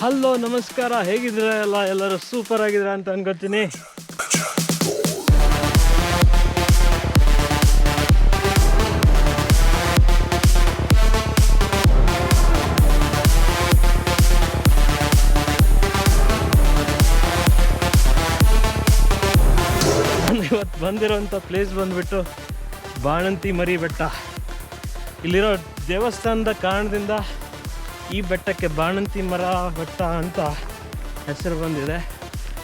Hello, ನಮಸ್ಕಾರ. ಹೇಗಿದ್ದೀರಾ ಎಲ್ಲ? ಎಲ್ಲರೂ ಸೂಪರ್ ಆಗಿದ್ದೀರಾ ಅಂತ ಅನ್ಕೋತೀನಿ ಇವತ್ತು ಬಂದಿರೋಂಥ ಪ್ಲೇಸ್ ಬಂದ್ಬಿಟ್ಟು ಬಾಣಂತಿ ಮರಿ ಬೆಟ್ಟ ಇಲ್ಲಿರೋ ದೇವಸ್ಥಾನದ ಕಾರಣದಿಂದ ಈ ಬೆಟ್ಟಕ್ಕೆ ಬಾಣಂತಿ ಮರ ಬೆಟ್ಟ ಅಂತ ಹೆಸರು ಬಂದಿದೆ.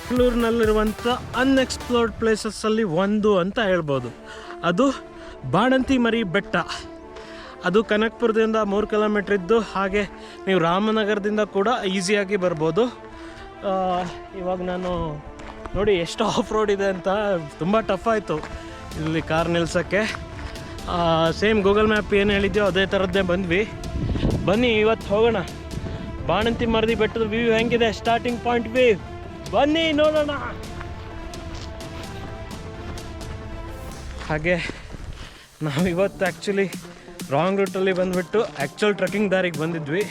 ಬೆಂಗಳೂರಿನಲ್ಲಿರುವಂಥ ಅನ್ಎಕ್ಸ್ಪ್ಲೋರ್ಡ್ ಪ್ಲೇಸಸ್ಸಲ್ಲಿ ಒಂದು ಅಂತ ಹೇಳ್ಬೋದು. ಅದು ಬಾಣಂತಿ ಮರಿ ಬೆಟ್ಟ. ಅದು ಕನಕ್ಪುರದಿಂದ ಮೂರು ಕಿಲೋಮೀಟ್ರ್ ಇದ್ದು ಹಾಗೆ ನೀವು ರಾಮನಗರದಿಂದ ಕೂಡ ಈಸಿಯಾಗಿ ಬರ್ಬೋದು. ಇವಾಗ ನಾನು ನೋಡಿ ಎಷ್ಟು ಆಫ್ ರೋಡ್ ಇದೆ ಅಂತ ತುಂಬ ಟಫ್ ಆಯಿತು ಇಲ್ಲಿ ಕಾರ್ ನಿಲ್ಸೋಕ್ಕೆ. ಸೇಮ್ ಗೂಗಲ್ ಮ್ಯಾಪ್ ಏನು ಹೇಳಿದ್ಯೋ ಅದೇ ಥರದ್ದೇ ಬಂದ್ವಿ. ಬನ್ನಿ, ಇವತ್ತು ಹೋಗೋಣ. ಬಾಣಂತಿ ಮರದಿ ಬೆಟ್ಟದ ವ್ಯೂ ಹೆಂಗಿದೆ? ಸ್ಟಾರ್ಟಿಂಗ್ ಪಾಯಿಂಟ್ ವ್ಯೂ ಬನ್ನಿ, ನೋಡೋಣ. ಹಾಗೆ, ನಾವು ಇವತ್ತು ಆ್ಯಕ್ಚುಲಿ ರಾಂಗ್ ರೂಟಲ್ಲಿ ಬಂದುಬಿಟ್ಟು ಆ್ಯಕ್ಚುಲ್ ಟ್ರೆಕ್ಕಿಂಗ್ ದಾರಿಗೆ ಬಂದಿದ್ವಿ.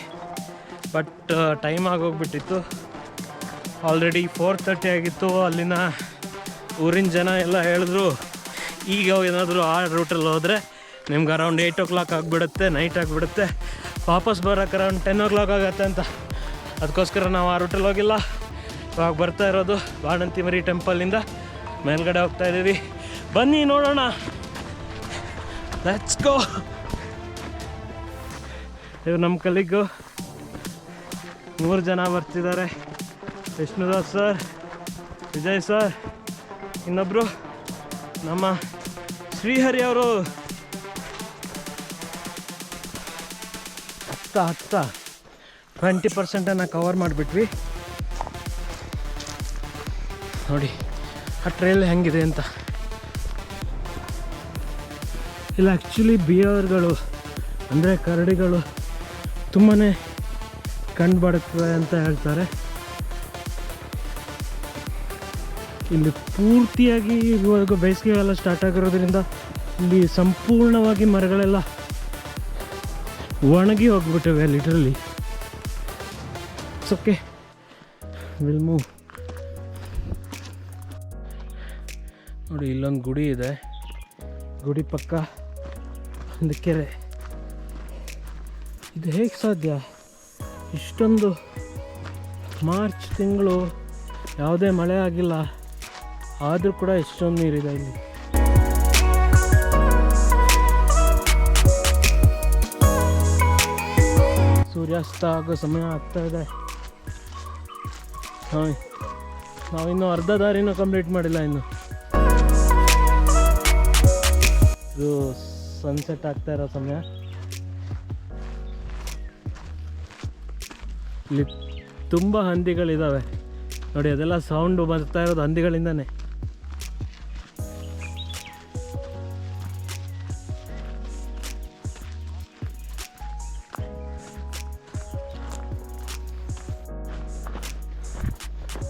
ಬಟ್ ಟೈಮ್ ಆಗೋಗ್ಬಿಟ್ಟಿತ್ತು. ಆಲ್ರೆಡಿ ಫೋರ್ ತರ್ಟಿ ಆಗಿತ್ತು. ಅಲ್ಲಿನ ಊರಿನ ಜನ ಎಲ್ಲ ಹೇಳಿದ್ರು, ಈಗ ಏನಾದರೂ ಆ ರೂಟಲ್ಲಿ ಹೋದರೆ ನಿಮ್ಗೆ ಅರೌಂಡ್ ಏಯ್ಟ್ ಓ ಕ್ಲಾಕ್ ಆಗಿಬಿಡುತ್ತೆ ನೈಟ್ ಆಗಿಬಿಡುತ್ತೆ. ವಾಪಸ್ ಬರೋಕ್ಕೆ ಅರೌಂಡ್ ಟೆನ್ ಓ ಕ್ಲಾಕ್ ಆಗುತ್ತೆ ಅಂತ. ಅದಕ್ಕೋಸ್ಕರ ನಾವು ಆ ರೂಟಲ್ಲಿ ಹೋಗಿಲ್ಲ. ಇವಾಗ ಬರ್ತಾ ಇರೋದು ಬಾಣಂತಿಮರಿ ಟೆಂಪಲಿಂದ ಮೇಲ್ಗಡೆ ಹೋಗ್ತಾ ಇದ್ದೀವಿ ಬನ್ನಿ ನೋಡೋಣ. ಲೆಟ್ಸ್ ಗೋ ಇವ್ರು ನಮ್ಮ ಕಲಿಗು. ಮೂರು ಜನ ಬರ್ತಿದ್ದಾರೆ. ವಿಷ್ಣುದಾಸ್ ಸರ್ ವಿಜಯ್ ಸರ್ ಇನ್ನೊಬ್ಬರು ನಮ್ಮ ಶ್ರೀಹರಿ ಅವರು. ಹತ್ತ, ಹತ್ತಾ? Twenty ಪರ್ಸೆಂಟನ್ನು cover ಮಾಡಿಬಿಟ್ವಿ. ನೋಡಿ, ಆ ಟ್ರೈಲ್ ಹೆಂಗಿದೆ ಅಂತ. ಇಲ್ಲ ಆ್ಯಕ್ಚುಲಿ ಬಿಯರ್ಗಳು ಅಂದರೆ ಕರಡಿಗಳು ತುಂಬಾ ಕಂಡುಬರುತ್ತವೆ ಅಂತ ಹೇಳ್ತಾರೆ. ಇಲ್ಲಿ ಪೂರ್ತಿಯಾಗಿ ಇವಾಗ ಬೇಸಿಗೆಗಾಲ ಸ್ಟಾರ್ಟ್ ಆಗಿರೋದ್ರಿಂದ ಇಲ್ಲಿ ಸಂಪೂರ್ಣವಾಗಿ ಮರಗಳೆಲ್ಲ ಒಣಗಿ ಹೋಗ್ಬಿಟ್ಟಿವೆ ಲಿಟ್ರಲಿ ಸೊಕ್ಕೆ ವಿಲ್ ಮೂವ್ ನೋಡಿ, ಇಲ್ಲೊಂದು ಗುಡಿ ಇದೆ. ಗುಡಿ ಪಕ್ಕ ಒಂದು ಕೆರೆ. ಇದು ಹೇಗೆ ಸಾಧ್ಯ? ಇಷ್ಟೊಂದು ಮಾರ್ಚ್ ತಿಂಗಳು ಯಾವುದೇ ಮಳೆ ಆಗಿಲ್ಲ, ಆದರೂ ಕೂಡ ಇಷ್ಟೊಂದು ನೀರಿದೆ ಇಲ್ಲಿ. ಸೂರ್ಯಾಸ್ತ ಆಗೋ ಸಮಯ ಆಗ್ತಾ ಇದೆ. ಹಾಂ ನಾವಿನ್ನೂ ಅರ್ಧ ದಾರಿನೂ ಕಂಪ್ಲೀಟ್ ಮಾಡಿಲ್ಲ ಇನ್ನು. ಇದು ಸನ್ಸೆಟ್ ಆಗ್ತಾ ಇರೋ ಸಮಯ. ಇಲ್ಲಿ ತುಂಬ ಹಂದಿಗಳಿದ್ದಾವೆ ನೋಡಿ, ಅದೆಲ್ಲ ಸೌಂಡು ಬರ್ತಾ ಇರೋದು ಹಂದಿಗಳಿಂದನೇ.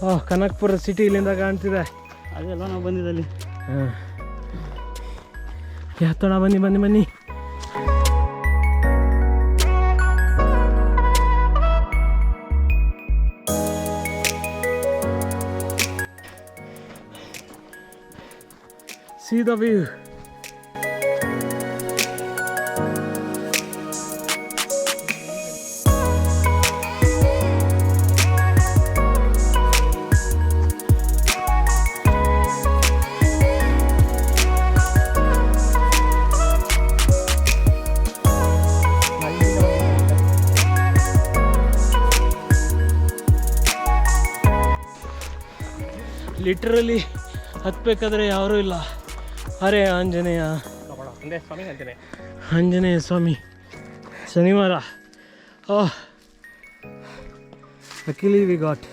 ಓಹ್ ಕನಕ್ಪುರ ಸಿಟಿ ಇಲ್ಲಿಂದ ಕಾಣ್ತಿದೆ. ಅದೆಲ್ಲ ನಾವು ಬಂದಿದ್ದಲ್ಲಿ. ಹಾಂ. ಯಾತೋಣ ಬನ್ನಿ ಬನ್ನಿ ಬನ್ನಿ. ಸೀದಾ the view. ಲಿಟ್ರಲಿ ಹತ್ತಬೇಕಾದ್ರೆ ಯಾರೂ ಇಲ್ಲ. ಅರೆ ಆಂಜನೇಯ. ಆಂಜನೇಯ ಸ್ವಾಮಿ ಶನಿವಾರ. ಓಹ್ ಅಕಿಲಿ ವಿ ಗಾಟ್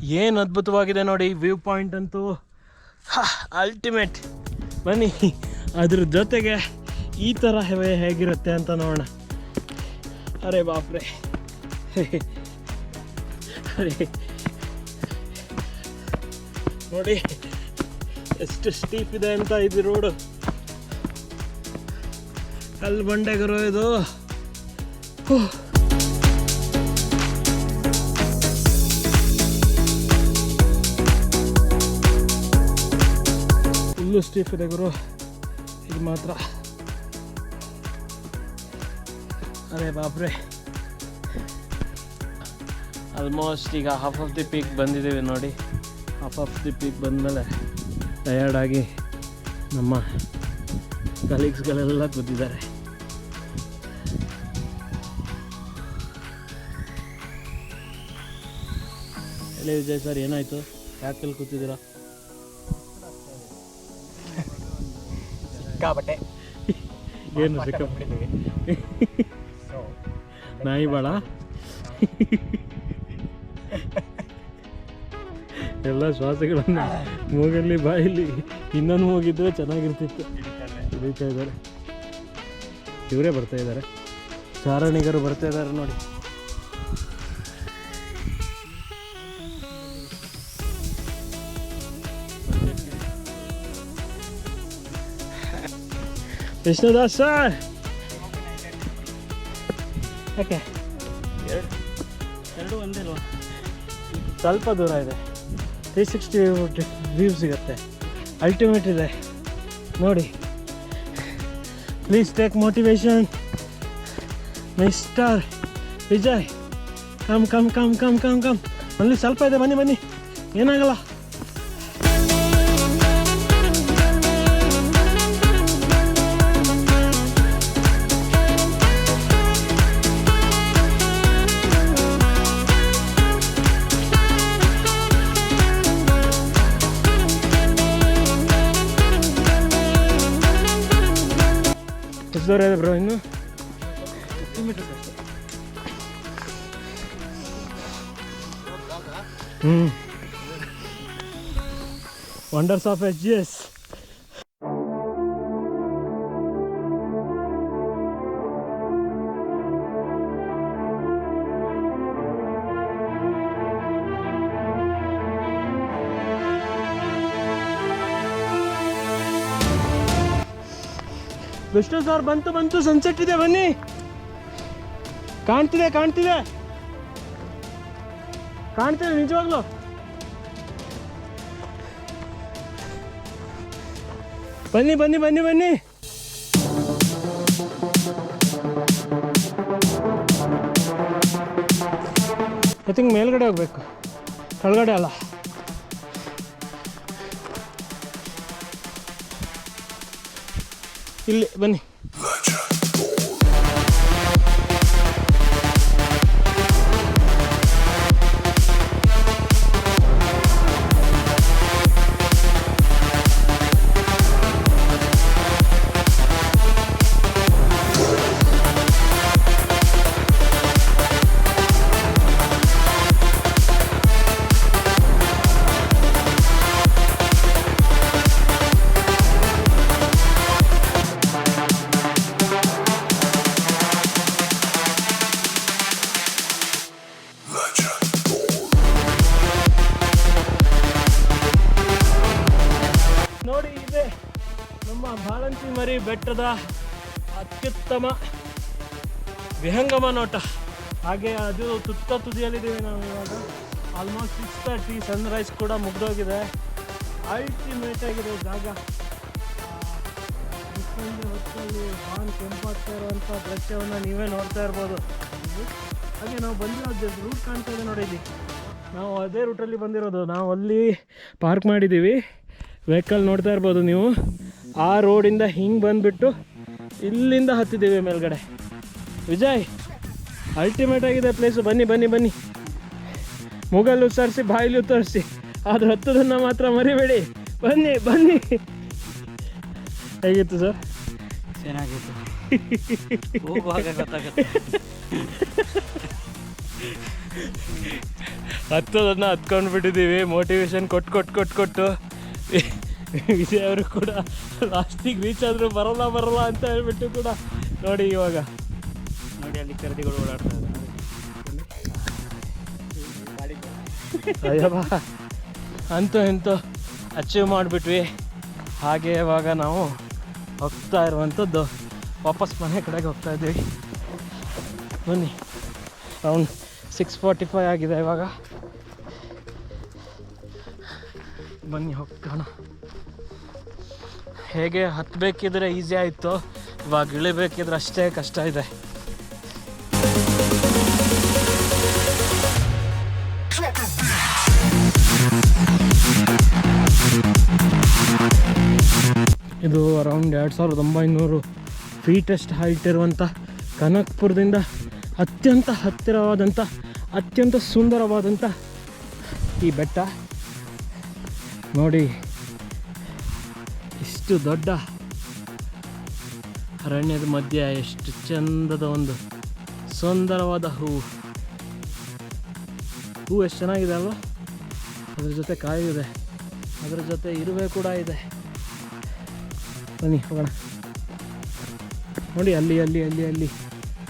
ಏನು ಅದ್ಭುತವಾಗಿದೆ ನೋಡಿ ವ್ಯೂ ಪಾಯಿಂಟ್ ಅಂತೂ. ಅಲ್ಟಿಮೇಟ್ ಬನ್ನಿ ಅದ್ರ ಜೊತೆಗೆ ಈ ಥರ ಹೆವೆ ಹೇಗಿರುತ್ತೆ ಅಂತ ನೋಡೋಣ. ಅರೆ ಬಾಪ್ರೆ. ಅರೆ ನೋಡಿ. ಎಷ್ಟು ಸ್ಟೀಪ್ ಇದೆ ಅಂತ ಇದು ರೋಡು ಕಲ್ಲು ಬಂಡೆಗರು ಇದು. ಫುಲ್ಲು ಸ್ಟೀಪ್ ಇದೆ ಗುರು. ಇದು ಮಾತ್ರ. ಅದೇ ಬಾಬ್ರೆ ಆಲ್ಮೋಸ್ಟ್ ಈಗ ಹಾಫ್ ಆಫ್ ದಿ ಪೀಕ್ ಬಂದಿದ್ದೀವಿ ನೋಡಿ. ಆಫ್ ದಿ ಪೀಕ್ ಬಂದಮೇಲೆ ಟಯರ್ಡಾಗಿ ನಮ್ಮ ಕಲೀಗ್ಸ್ಗಳೆಲ್ಲ ಕೂತಿದ್ದಾರೆ. ಹೇಳಿ ವಿಜಯ್ ಸರ್ ಏನಾಯಿತು? ಯಾಕೆಲ್ಲಿ ಕೂತಿದ್ದೀರಾ? ಸಿಕ್ಕಾಬಟ್ಟೆ ಏನು ಸಿಕ್ಕ ಸೊ ನಾಯಿ ಬಾಳ? ಎಲ್ಲ ಶ್ವಾಸಗಳನ್ನು ಮೂಗಲ್ಲಿ, ಬಾಯಲ್ಲಿ ಇನ್ನೊಂದು ಮೂಗಿದ್ರೆ ಚೆನ್ನಾಗಿರ್ತಿತ್ತು. ಹಿಡಿತಾ ಇದ್ದಾರೆ. ಇವರೇ ಬರ್ತಾ ಇದ್ದಾರೆ. ಚಾರಣಿಗರು ಬರ್ತಾ ಇದ್ದಾರೆ ನೋಡಿ. ವಿಷ್ಣುದಾಸ್! ಸರ್ ಯಾಕೆ? ಎರಡು ಒಂದೇ ಸ್ವಲ್ಪ ದೂರ ಇದೆ. ತ್ರೀ ಸಿಕ್ಸ್ಟಿ ವ್ಯೂ ಸಿಗುತ್ತೆ. ಅಲ್ಟಿಮೇಟ್ ಇದೆ. ನೋಡಿ. Please take motivation star Vijay come come come come come come ಅಲ್ಲಿ ಸ್ವಲ್ಪ ಇದೆ. ಬನ್ನಿ ಬನ್ನಿ. ಏನಾಗಲ್ಲ. ದೂರ ಇದೆ ಬ್ರೋ ಇನ್ನು ಹ್ಞೂ wonders of H G S Vishnu sir ಬಂತು ಬಂತು ಸನ್ಸೆಟ್ ಇದೆ, ಬನ್ನಿ. ಕಾಣ್ತಿದೆ ಕಾಣ್ತಿದೆ. ಕಾಣ್ತಿದೆ ನಿಜವಾಗ್ಲು. ಬನ್ನಿ ಬನ್ನಿ ಬನ್ನಿ ಬನ್ನಿ. ಐ ಥಿಂಕ್ ಮೇಲ್ಗಡೆ ಹೋಗ್ಬೇಕು. ಕೆಳಗಡೆ ಅಲ್ಲ. ಇಲ್ಲಿ ಬನ್ನಿ. ಮರಿ ಬೆಟ್ಟದ ಅತ್ಯುತ್ತಮ ವಿಹಂಗಮ ನೋಟ. ಹಾಗೆ ಅದು ತುತ್ತ ತುದಿಯಲ್ಲಿದ್ದೀವಿ ನಾವು ಇವಾಗ. ಆಲ್ಮೋಸ್ಟ್ ಸಿಕ್ಸ್ ತರ್ಟಿ ಸನ್ರೈಸ್ ಕೂಡ ಮುಗ್ದೋಗಿದೆ. ಅಲ್ಟಿಮೇಟ್ ಆಗಿದೆ ಜಾಗ ಹೊತ್ತಲ್ಲಿ ಬಾನ್ ಕೆಂಪಾಗ್ತಾ ಇರುವಂಥ ದೃಶ್ಯವನ್ನು ನೀವೇ ನೋಡ್ತಾ ಇರ್ಬೋದು. ಹಾಗೆ ನಾವು ಬಂದಿರೋದು ರೂಟ್ ಕಾಣ್ತಾ ಇದೆ ನೋಡಿ ನಾವು ಅದೇ ರೂಟಲ್ಲಿ ಬಂದಿರೋದು. ನಾವು ಅಲ್ಲಿ ಪಾರ್ಕ್ ಮಾಡಿದ್ದೀವಿ. ವೆಹಿಕಲ್ ನೋಡ್ತಾ ಇರ್ಬೋದು ನೀವು. ಆ ರೋಡಿಂದ ಹಿಂಗೆ ಬಂದುಬಿಟ್ಟು ಇಲ್ಲಿಂದ ಹತ್ತಿದ್ದೀವಿ ಮೇಲ್ಗಡೆ. ವಿಜಯ್ ಅಲ್ಟಿಮೇಟ್ ಆಗಿದೆ ಪ್ಲೇಸು ಬನ್ನಿ ಬನ್ನಿ ಬನ್ನಿ. ಮುಗಲ್ ಉತ್ತರಿಸಿ ಬಾಯಲ್ಲಿ ಉತ್ತರಿಸಿ ಆದ್ರೆ ಹತ್ತದನ್ನು ಮಾತ್ರ ಮರಿಬೇಡಿ. ಬನ್ನಿ ಬನ್ನಿ. ಹೇಗಿತ್ತು ಸರ್ ಚೆನ್ನಾಗಿತ್ತು. ಹತ್ತೋದನ್ನ ಹತ್ಕೊಂಡು ಬಿಟ್ಟಿದ್ದೀವಿ ಮೋಟಿವೇಶನ್ ಕೊಟ್ಟು ಕೊಟ್ಟು ಕೊಟ್ಟು ಕೊಟ್ಟು. ವಿಜಯ್ ಅವರು ಕೂಡ ಲಾಸ್ಟಿಗೆ ರೀಚ್ ಆದರೂ ಬರಲ್ಲ ಬರಲ್ಲ ಅಂತ ಹೇಳ್ಬಿಟ್ಟು ಕೂಡ ನೋಡಿ ಇವಾಗ. ನೋಡಿ ಅಲ್ಲಿ ಖರೀದಿಗಳು ಓಡಾಡ್ತಾ ಅಯ್ಯಪ್ಪ. ಅಂತೂ ಇಂತೂ ಅಚೀವ್ ಮಾಡಿಬಿಟ್ವಿ. ಹಾಗೆ ಇವಾಗ ನಾವು ಹೋಗ್ತಾ ಇರುವಂಥದ್ದು ವಾಪಸ್ ಮನೆ ಕಡೆಗೆ ಹೋಗ್ತಾ ಇದ್ದೀವಿ. ಬನ್ನಿ. ರೌಂಡ್ ಸಿಕ್ಸ್ ಫಾರ್ಟಿ ಫೈವ್ ಆಗಿದೆ ಇವಾಗ. ಬನ್ನಿ ಹೋಗ್ತಾಣ ಹೇಗೆ ಹತ್ತಬೇಕಿದ್ರೆ ಈಸಿ ಆಯಿತು, ಇವಾಗ ಇಳಿಬೇಕಿದ್ರೆ ಅಷ್ಟೇ ಕಷ್ಟ ಇದೆ. ಇದು ಅರೌಂಡ್ ಎರಡು ಸಾವಿರದ ಒಂಬೈನೂರು ಫೀಟೆಸ್ಟ್ ಹೈಟ್ ಇರುವಂಥ ಕನಕ್ಪುರದಿಂದ ಅತ್ಯಂತ ಹತ್ತಿರವಾದಂಥ ಅತ್ಯಂತ ಸುಂದರವಾದಂಥ ಈ ಬೆಟ್ಟ. ನೋಡಿ ಇಷ್ಟು ದೊಡ್ಡ ಅರಣ್ಯದ ಮಧ್ಯೆ ಎಷ್ಟು ಚಂದದ ಒಂದು ಸುಂದರವಾದ ಹೂವು ಹೂವು ಎಷ್ಟು ಚೆನ್ನಾಗಿದೆ ಅಲ್ವಾ? ಅದ್ರ ಜೊತೆ ಕಾಯಿ ಇದೆ. ಅದರ ಜೊತೆ ಇರುವೆ ಕೂಡ ಇದೆ. ಬನ್ನಿ ಹೋಗೋಣ. ನೋಡಿ ಅಲ್ಲಿ ಅಲ್ಲಿ ಅಲ್ಲಿ ಅಲ್ಲಿ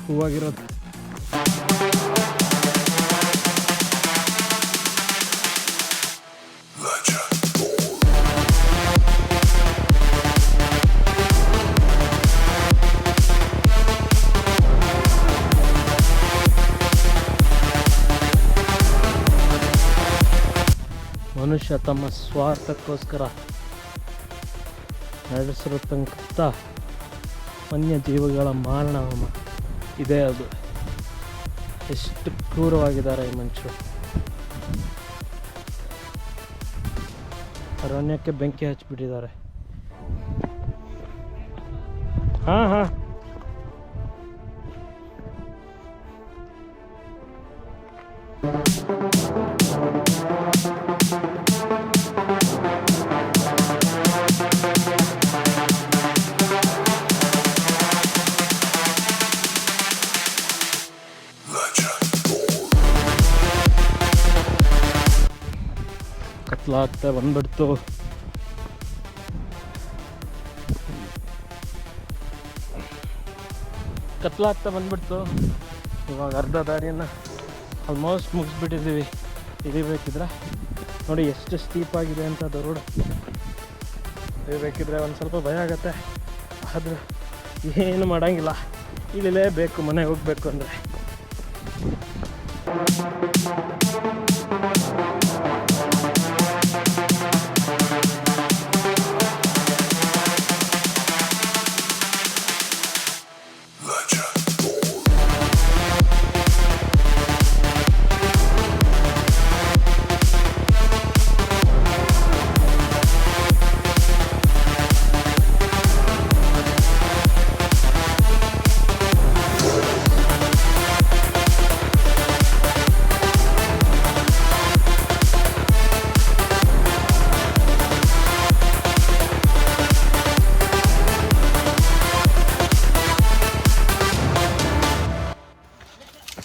ಹೂವಾಗಿರೋದು. ಮನುಷ್ಯ ತಮ್ಮ ಸ್ವಾರ್ಥಕ್ಕೋಸ್ಕರ ನಡೆಸಿರತಕ್ಕಂಥ ವನ್ಯಜೀವಿಗಳ ಮಾರಣ ಹೋಮ ಇದೇ ಅದು. ಎಷ್ಟು ಕ್ರೂರವಾಗಿದ್ದಾರೆ ಈ ಮನುಷ್ಯರು. ಅರಣ್ಯಕ್ಕೆ ಬೆಂಕಿ ಹಚ್ಚಿಬಿಟ್ಟಿದ್ದಾರೆ. ಹಾಂ ಹಾಂ. ಕತ್ಲಾಗ್ತಾ ಬಂದ್ಬಿಡ್ತು. ಕತ್ಲಾಗ್ತಾ ಬಂದ್ಬಿಡ್ತು. ಇವಾಗ ಅರ್ಧ ದಾರಿಯನ್ನು ಆಲ್ಮೋಸ್ಟ್ ಮುಗಿಸ್ಬಿಟ್ಟಿದ್ದೀವಿ. ಇಳಿಬೇಕಿದ್ರೆ ನೋಡಿ ಎಷ್ಟು ಸ್ಟೀಪ್ ಆಗಿದೆ ಅಂತ ಅದು ರೋಡ್ ಇಳಿಬೇಕಿದ್ರೆ ಒಂದು ಸ್ವಲ್ಪ ಭಯ ಆಗತ್ತೆ. ಆದರೂ ಏನು ಮಾಡೋಂಗಿಲ್ಲ. ಇಳಿಲೇಬೇಕು ಮನೆಗೆ ಹೋಗಬೇಕು ಅಂದರೆ.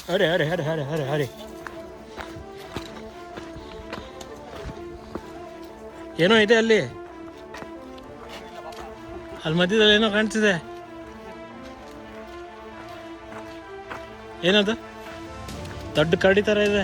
ಹರಿ ಅರೆ ಅರೆ ಅರೆ ಅರೆ ಅರೆ ಏನೋ ಇದೆ ಅಲ್ಲಿ? ಅಲ್ಲಿ ಮಧ್ಯದಲ್ಲಿ ಏನೋ ಕಾಣ್ತಿದೆ. ಏನದು? ದೊಡ್ಡ ಕರಡಿ ಥರ ಇದೆ.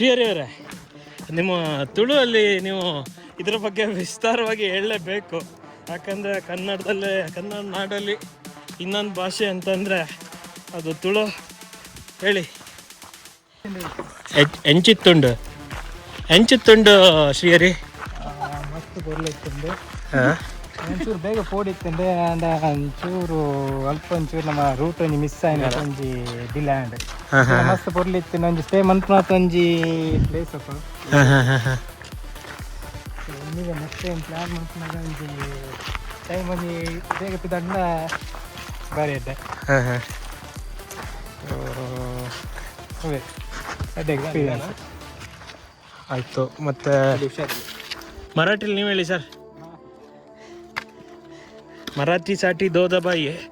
ಶ್ರೀಹರಿ ಅವರೇ ನಿಮ್ಮ ತುಳುವಲ್ಲಿ ನೀವು ಇದರ ಬಗ್ಗೆ ವಿಸ್ತಾರವಾಗಿ ಹೇಳಲೇಬೇಕು. ಯಾಕಂದರೆ ಕನ್ನಡದಲ್ಲೇ ಕನ್ನಡ ನಾಡಲ್ಲಿ ಇನ್ನೊಂದು ಭಾಷೆ ಅಂತಂದರೆ ಅದು ತುಳು. ಹೇಳಿ. ಎಂಚಿತ್ತುಂಡು. ಎಂಚಿತ್ತುಂಡು ಶ್ರೀಹರಿ? ಮಸ್ತ್ ಬರ್ಲಿತ್ತಂದು ಹಾಂ. ಒಂಚೂರು ಬೇಗ ಪೋಡಿತ್ತಂಡೆ ಅಂಡ್ ಒಂಚೂರು ಅಲ್ಪ ಒಂಚೂರು ನಮ್ಮ ರೂಟ್ ಒಂಜಿ ಮಿಸ್ ಆಯ್ನ ಒಂಜಿ ಡಿಲೇ ಆಂಡ್ ಮಸ್ತ್ ಪೊರ್ಲಿತ್ತು ಒಂಜಿ ಸ್ಟೇ ಮಾತ ಒಂಜಿ ಪ್ಲೇಸ್ ಅಪ್ಪ. ಇನ್ನೀಗ ಮತ್ತೆ ಪ್ಲಾನ್ ಮಾಡ್ಕೊಂಡಾಗ ಒಂಜಿ ಟೈಮ್ ಒಂಜಿ ಬೇಗ ಪಿದಣ್ಣ ಬಾರಿ ಇದ್ದೆ ಹಾಂ ಹಾಂ ಅದೇ ಅದೇ ಎಕ್ಸ್ಪೀರಿಯನ್ಸ್ ಆಯಿತು ಮತ್ತು ಮರಾಠಿಲಿ ನೀವು ಹೇಳಿ ಸರ್. मराठीसाठी दो दबाई आहे.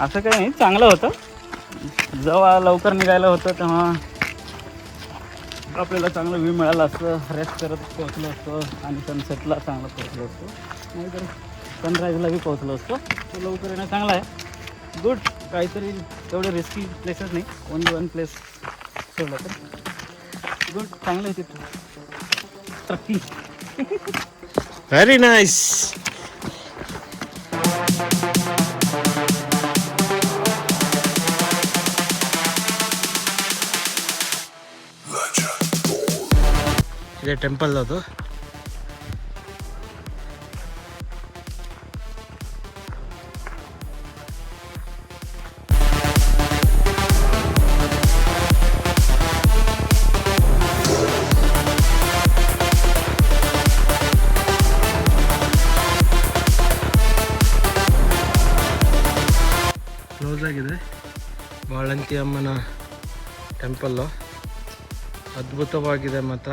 असं काही नाही चांगलं होतं. जेव्हा लवकर निघायला होतं तेव्हा आपल्याला चांगलं व्ह्यू मिळाला असतं रेस्ट करत पोहोचलो असतो आणि सनसेटला चांगलं पोहोचलो असतो. नाहीतर सनराईजला बी पोहोचलो असतो. तो लवकर येणं चांगला आहे. गुड काहीतरी तेवढे रिस्की प्लेसेस नाही. ओनली वन प्लेस सोडलं तर. गुड चांगलं आहे तिथं. ಟ್ರಕ್ಕಿ ವೆರಿ ನೈಸ್ ಇದೆ ಟೆಂಪಲ್ ಅದು. ಆಗಿದೆ ಬಾಳಂತಿ ಅಮ್ಮನ ಟೆಂಪಲ್ಲು ಅದ್ಭುತವಾಗಿದೆ ಮಾತ್ರ